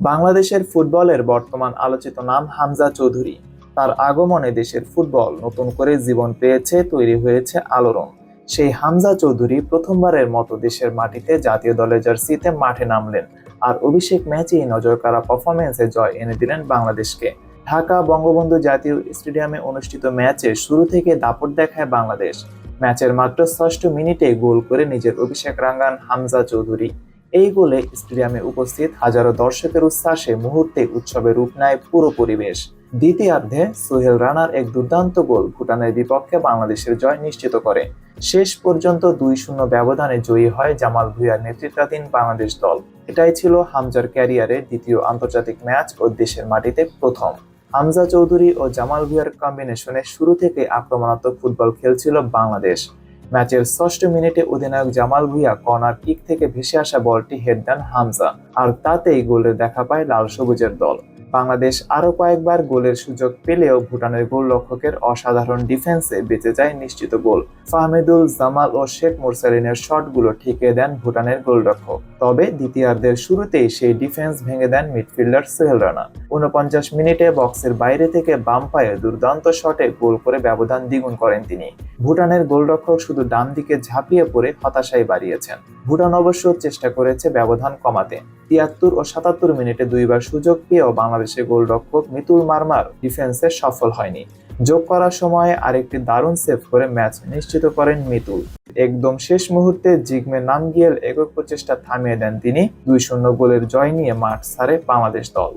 বাংলাদেশের ফুটবলের বর্তমান আলোচিত নাম হামজা চৌধুরী। তার আগমনে দেশের ফুটবল নতুন করে জীবন পেয়েছে, তৈরি হয়েছে আলোড়ন। সেই হামজা চৌধুরী প্রথমবারের মতো দেশের মাটিতে জাতীয় দলের জার্সিতে মাঠে নামলেন আর অভিষেক ম্যাচেই নজর নজরকাড়া পারফরমেন্সে জয় এনে দিলেন বাংলাদেশকে। ঢাকা বঙ্গবন্ধু জাতীয় স্টেডিয়ামে অনুষ্ঠিত ম্যাচে শুরু থেকে দাপট দেখায় বাংলাদেশ। ম্যাচের মাত্র ষষ্ঠ মিনিটে গোল করে নিজের অভিষেক রাঙ্গান হামজা চৌধুরী। এই গোলে স্টেডিয়ামে উপস্থিত হাজারো দর্শকের উচ্ছ্বাসে মুহূর্তে উৎসবে রূপ নেয় পুরো পরিবেশ। দ্বিতীয়ার্ধে সোহেল রানার এক দুর্দান্ত গোল ভুটানের বিপক্ষে বাংলাদেশের জয় নিশ্চিত করে। শেষ পর্যন্ত দুই শূন্য ব্যবধানে জয়ী হয় জামাল ভুঁইয়ার নেতৃত্বাধীন বাংলাদেশ দল। এটাই ছিল হামজার ক্যারিয়ারে দ্বিতীয় আন্তর্জাতিক ম্যাচ ও দেশের মাটিতে প্রথম। হামজা চৌধুরী ও জামাল ভুঁইয়ার কম্বিনেশনে শুরু থেকে আক্রমণাত্মক ফুটবল খেলছিল বাংলাদেশ। ম্যাচের ষষ্ঠ মিনিটে অধিনায়ক জামাল ভুঁইয়া কর্নার কিক থেকে ভেসে আসা বলটি হেড দেন হামজা, আর তাতেই গোলের দেখা পায় লাল সবুজের দল। বাংলাদেশ আরও কয়েকবার গোলের সুযোগ পেলেও ভুটানের গোল গোলরক্ষকের অসাধারণ ডিফেন্সে বেঁচে যায় নিশ্চিত গোল। ফাহমিদুল জামাল ও শেখ মুরসালিনের শটগুলো ঠেকিয়ে দেন ভুটানের গোলরক্ষক, তবে দ্বিতীয়ার্ধের শুরুতেই সেই ডিফেন্স ভেঙে দেন মিডফিল্ডার সোহেল রানা। উনপঞ্চাশ মিনিটে বক্সের বাইরে থেকে বাম পায়ে দুর্দান্ত শটে গোল করে ব্যবধান দ্বিগুণ করেন তিনি। ভুটানের গোলরক্ষক শুধু ডান দিকে ঝাঁপিয়ে পড়ে হতাশায় বাড়িয়েছেন। ভুটান অবশ্য চেষ্টা করেছে ব্যবধান কমাতে। তিয়াত্তর ও সাতাত্তর মিনিটে দুইবার সুযোগ পেয়েও বাংলাদেশের গোলরক্ষক মিতুল মারমার ডিফেন্সে সফল হয়নি। যোগ করার সময় আরেকটি দারুণ সেভ করে ম্যাচ নিশ্চিত করেন মিতুল। একদম শেষ মুহূর্তে জিগমে নামগিয়েল একক প্রচেষ্টা থামিয়ে দেন তিনি। দুই শূন্য গোলের জয় নিয়ে মাঠ ছাড়ে বাংলাদেশ দল।